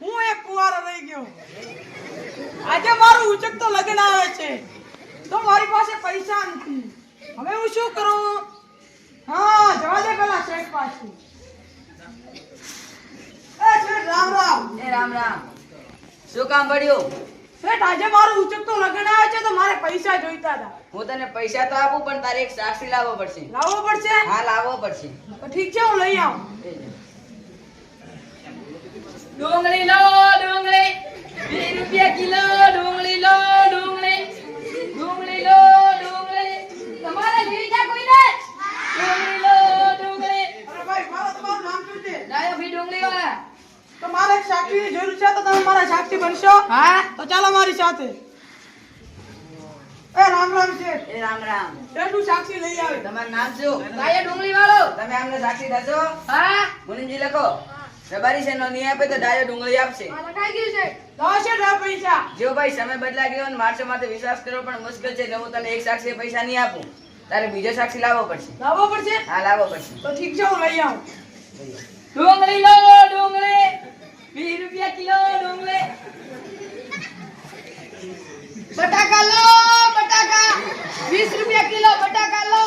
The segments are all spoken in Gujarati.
હું એક કુંવારો રહી ગયો. આજે મારું ઉચક તો લગ્ન આવે છે. તો મારી પાસે પૈસા નથી. હવે હું શું કરું? હા જવા દે પેલા શેઠ પાસે એ શેઠ રામ રામ. એ રામ રામ. શું કામ પડ્યું? શેઠ આજે મારું ઉચક તો લગ્ન આવે છે તો મારે પૈસા જોઈતા હતા. હું તને પૈસા તો આપું પણ તારે એક સાક્ષી લાવવો પડશે. લાવવો પડશે? હા લાવવો પડશે. તો ઠીક છે હું લઈ આવું. ડુંગળી લો ડુંગળી. વીસ રૂપિયા કિલો ડુંગળી લો ડુંગળી. ડુંગળી લો ડુંગળી. તમારે લેવી છે કોઈને? ડુંગળી લો ડુંગળી. અરે ભાઈ મારો તમારું નામ શું છે? લાયો ભી ડુંગળી વાળા તો મારે એક સાક્ષીની જરૂર છે તો તમે મારા સાક્ષી બનશો? હા? તો ચાલો મારી સાથે. એ રામ રામ છે. એ રામ રામ. કેટલું સાક્ષી લઈ આવે? તમારું નામ શું? લાયો ડુંગળી વાળો તમે અમને સાક્ષી દેજો હા? મુનિમજી લખો. રબારી છે નો નહીં આપે તો ડાયો ડુંગળી આપશે. લખાઈ ગયું છે. દસ છે પૈસા. જો ભાઈ સમય બદલાઈ ગયો માણસો માટે વિશ્વાસ કરવો પણ મુશ્કેલ છે હું તને એક સાક્ષી પૈસા નહીં આપું. તારે બીજો સાક્ષી લાવવો પડશે. લાવવો પડશે? હા લાવવો પડશે. તો ઠીક છે હું લઈ આવું. ડુંગળી લો ડુંગળી. વીસ રૂપિયા કિલો ડુંગળી. બટાકા લો બટાકા વીસ રૂપિયા કિલો બટાકા લો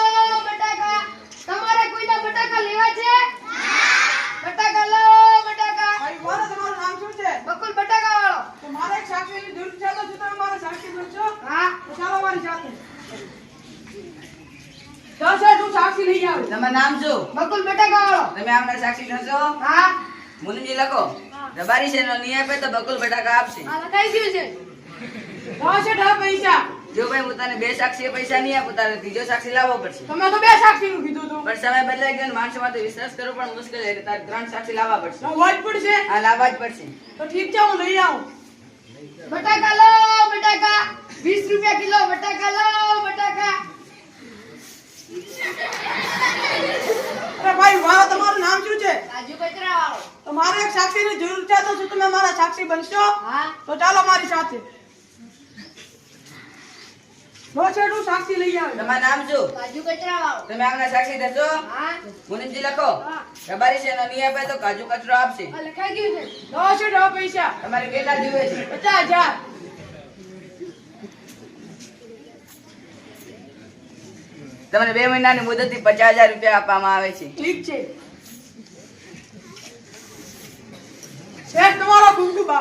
બટાકા તમારે કોઈના બટાકા લેવા છે બટાકા લો બટાકા ભાઈ મારો તમારું નામ શું છે બકુલ બટાકા વાળો તો મારે એક સાક્ષીની જરૂર છે તો શું તમે મારા સાક્ષી બનશો હા તો ચાલો મારી સાથે દસ છે હું સાક્ષી લઈ આવ તમે નામ શું? બકુલ બટાકા વાળો તમે અમને સાક્ષી થશો હા. મુનિમજી લખો. રબારી છે નો નહીં આપે તો બકુલ બટાકા આપશે. હા લખાઈ ગયું છે. ભાવ છે દસ પૈસા. જો ભાઈ હું તને બે સાક્ષી પૈસા નહીં આપું તારે ત્રીજો સાક્ષી લાવવો પડશે. તમે તો બે સાક્ષીનું કીધું હતું પણ સમય બદલાઈ ગયો ને માં તો વિશ્વાસ કરવો પણ મુશ્કેલ છે એટલે તારે ત્રણ સાક્ષી લાવવા પડશે. તો જ પડશે. હા લાવવા જ પડશે. તો ઠીક છે હું લઈ આવું. બટાકા લો બટાકા. વીસ રૂપિયા કિલો બટાકા લો બટાકા અરે ભાઈ વાહ તમારું નામ શું છે? રાજુ કચરાવાળો. તમારે એક સાક્ષીની જરૂર છે તો શું તમે મારા સાક્ષી બનશો? હા. તો ચાલો મારી સાથે. સાક્ષી લઈ આવી. તમારું નામ શું? કાજુ કચરા તમે આમના સાક્ષી થશો? હા. મુનિમજી લખો. હા. રબારી છે નો આપે તો કાજુ કચરો આપશે. આ લખાઈ ગયું છે. પૈસા. તમારે કેટલા જોઈએ છે? પચાસ હજાર. તમને બે મહિનાની મુદતથી પચાસ હજાર રૂપિયા આપવામાં આવે છે. ઠીક છે. શેઠ તમારો ખૂબ ખૂબ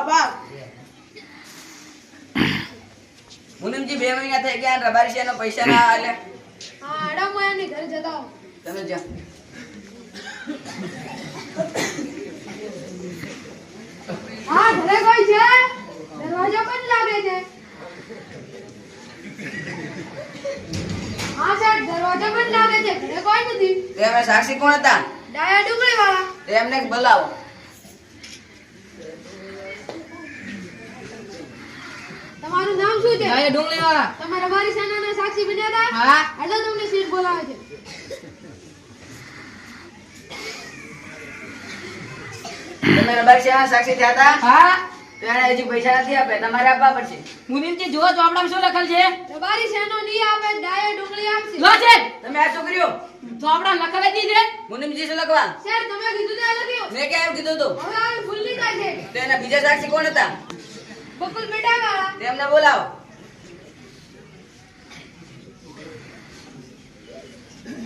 મુનિમજી બે મહિના થઈ ગયા રબારી છે પૈસા ના આલે. હા આડા મોયાની ઘરે જતા તમે જા હા ઘરે કોઈ છે? દરવાજો પણ લાગે છે. સાહેબ લાગે છે. ઘરે કોઈ નથી. તે અમે સાક્ષી કોણ હતા? ડાયા ડુંગળી વાળા. તે એમને બોલાવો. તમારું નામ શું છે? ડાયા ડુંગળી વાળા. તમારા મારી સેનાના સાક્ષી બન્યા હતા? હા. એટલે તમને સીટ બોલાવે છે. તમે છે સાક્ષી થયા હતા? હા. તો હજી પૈસા નથી આપ્યા તમારે આપવા પડશે. મુનિમજી જુઓ ચોપડામાં શું લખેલ છે? તમારી સેનો નહીં આપે ડાયા ડુંગળી આપશે. લો છે. તમે આ છોકરીઓ. ચોપડા લખેલ જ છે. મુનિમજી શું લખવા? સર તમે કીધું તે લખ્યું મેં ક્યાં એમ કીધું હતું? હવે આવી ભૂલ નહીં છે. તો બીજા સાક્ષી કોણ હતા? બકુલ બેટા વાળા તેમને બોલાવો.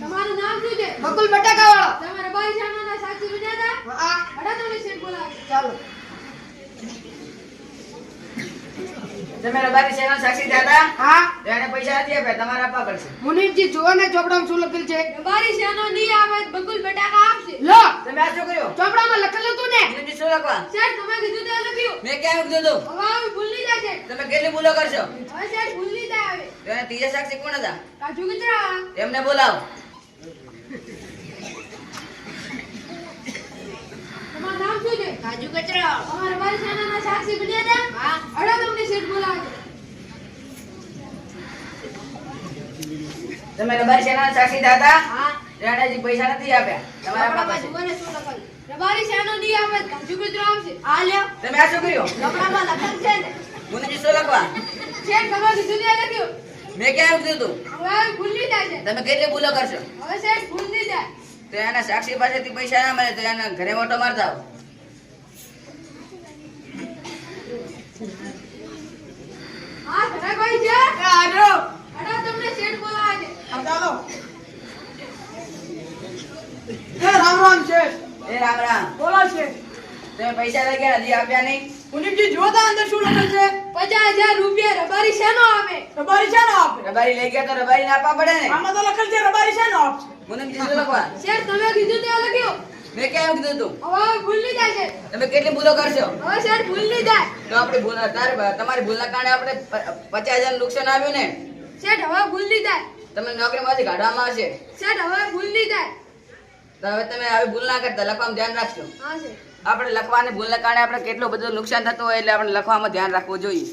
તમારું નામ શું છે? બકુલ બટાકા વાળા તમારા બાઈ સેનાના સાક્ષી બન્યા હતા? હા. અડા તમે શેઠ બોલાવો. ચાલો. તમે રબારી છે સાક્ષી થયા હા. એને પૈસા નથી આપ્યા તમારે આપવા પડશે મુનિમજી જુઓ ને ચોપડામાં શું લખેલ છે. બારી સેનો નહીં આવે બકુલ બટાકા આપશે. લો. તમે આ છોકરીઓ ચોપડામાં લખેલું હતું ને. શું લખવા? સર તમે કીધું તે લખ્યું મેં ક્યાં એમ હતું? હવે આવી ભૂલ નહીં થાય છે તમે કેટલી ભૂલો કરશો? હવે સર ભૂલ નહીં થાય. હવે તો ત્રીજા સાક્ષી કોણ હતા? કાજુ કચરા એમને તેમને બોલાવો તમારું નામ શું કચરો. કચરા તમારા સાક્ષી બન્યા હતા. હા. હડા તમને સીટ બોલાવો. તમે રબારી સાક્ષી દાદા હતા? હા. તો પૈસા નથી આપ્યા. તમારા આપવા ચોપડામાં જુઓ ને શું લખેલું રબારી સેનો નહીં આવે કાજુ કચરો આવશે. આ લ્યો. તમે આ છોકરીઓ ચોપડામાં લખેલ છે ને. મુનિમજી શું લખવા? છે તમારી દુનિયા લખ્યું મેં ક્યાં કીધું હવે ભૂલી જાય છે. તમે કેટલી ભૂલો કરશો? હવે શેઠ ભૂલી જાય તો એના સાક્ષી પાસેથી પૈસા ના મળે તો એના ઘરે ઓટો મારતા આવો. હા ઘરે કોઈ છે? એ આડો અરે તમને શેઠ બોલાવે છે. આ ચાલો. એ રામ રામ છે એ રામ રામ. બોલો છે તમે પૈસા લઈ ગયા હજી આપ્યા નહીં. મુનિમજી જો તો અંદર શું લખેલ છે. પચાસ હજાર રૂપિયા રબારી શેનો આપે? રબારી છે ને આપે? રબારી લઈ ગયા તો રબારી ના આપવા પડે ને. આમાં તો લખેલ છે રબારી છે ને આપશે? મુનમજી શું લખવા? શેઠ તમે કીધું તે લખ્યું? મેં કેમ કીધું તું? હવે ભૂલી જાય છે. તમે કેટલી ભૂલો કરશો? હવે શેઠ ભૂલી જાય. તો આપણે ભૂલ તારે તમારી ભૂલના કારણે આપણે પ- પચાસ હજાર નુકસાન આવ્યું ને? શેઠ હવે ભૂલી જાય. તમને નોકરીમાંથી કાઢવામાં આવશે. શેઠ હવે ભૂલી જાય. તો હવે તમે આવી ભૂલ ના કરતા લખવામાં ધ્યાન રાખજો. હા સર આપણે લખવાની ભૂલના કારણે આપણે કેટલું બધું નુકસાન થતું હોય એટલે આપણે લખવામાં ધ્યાન રાખવું જોઈએ.